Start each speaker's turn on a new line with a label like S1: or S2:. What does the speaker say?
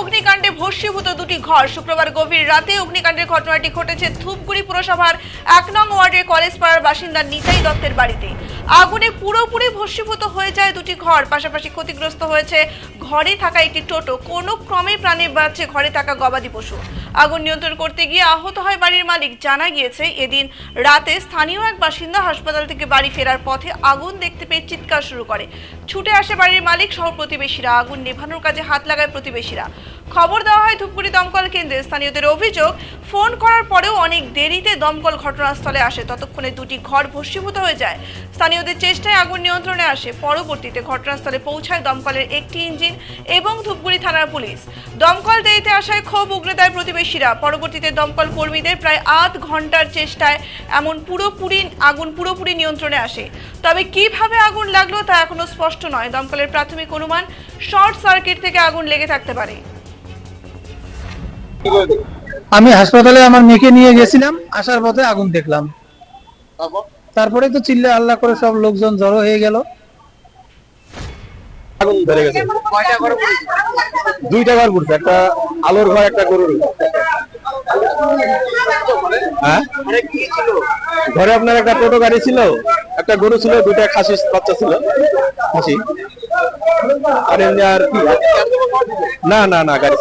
S1: অগ্নিকাণ্ডে ভস্মীভূত দুটি ঘর। শুক্রবার গভীর রাতে অগ্নিকাণ্ডের ঘটনাটি ঘটেছে ধূপগুড়ি পুরসভার এক নং ওয়ার্ডের কলেজ পাড়ার বাসিন্দা নিতাই দত্তের বাড়িতে। আগুনে পুরোপুরি ভস্মীভূত হয়ে যায় দুটি ঘর। পাশাপাশি ক্ষতিগ্রস্ত হয়েছে ঘরে থাকা একটি টোটো। কোনো ক্রমে প্রাণে বাঁচছে ঘরে থাকা গবাদি পশু। আগুন নিয়ন্ত্রণ করতে গিয়ে আহত হয় বাড়ির মালিক। জানা গিয়েছে, এদিন রাতে স্থানীয় এক বাসিন্দা হাসপাতাল থেকে বাড়ি ফেরার পথে আগুন দেখতে পেয়ে চিৎকার শুরু করে। ছুটে আসে বাড়ির মালিক সহ প্রতিবেশীরা। আগুন নেভানোর কাজে হাত লাগায় প্রতিবেশীরা খবর দেওয়া হয় ধূপগুড়ি দমকল কেন্দ্রে। স্থানীয়দের অভিযোগ, ফোন করার পরেও অনেক দেরিতে দমকল ঘটনাস্থলে আসে। ততক্ষণে দুটি ঘর ভস্মীভূত হয়ে যায়। স্থানীয়দের চেষ্টায় আগুন নিয়ন্ত্রণে আসে। পরবর্তীতে ঘটনাস্থলে পৌঁছায় দমকলের একটি ইঞ্জিন এবং ধূপগুড়ি থানার পুলিশ। দমকল দেরিতে আসায় ক্ষোভ উগড়ে দেয় প্রতিবেশীরা। পরবর্তীতে দমকল কর্মীদের প্রায় আধ ঘণ্টার চেষ্টায় এমন পুরোপুরি আগুন পুরোপুরি নিয়ন্ত্রণে আসে। তবে কীভাবে আগুন লাগল তা এখনও স্পষ্ট নয়। দমকলের প্রাথমিক অনুমান, শর্ট সার্কিট থেকে আগুন লেগে থাকতে পারে।
S2: আমি হাসপাতালে আমার মেয়েকে নিয়ে গেছিলাম আসার পথে আগুন দেখলাম।
S3: তারপরে?
S2: তো চিল্লা আল্লাহ করে সব লোকজন জড়ো হয়ে গেল।
S3: আগুন ধরে গেছে। দুইটা ঘর পড়ছে একটা আলোর ঘর একটা গরুর হ্যাঁ? ঘরে আপনার একটা টোটো গাড়ি ছিল একটা গরু ছিল দুইটা খাসি বাচ্চা ছিল। খাসি। আর এমনি আর কি না না না গাড়ি।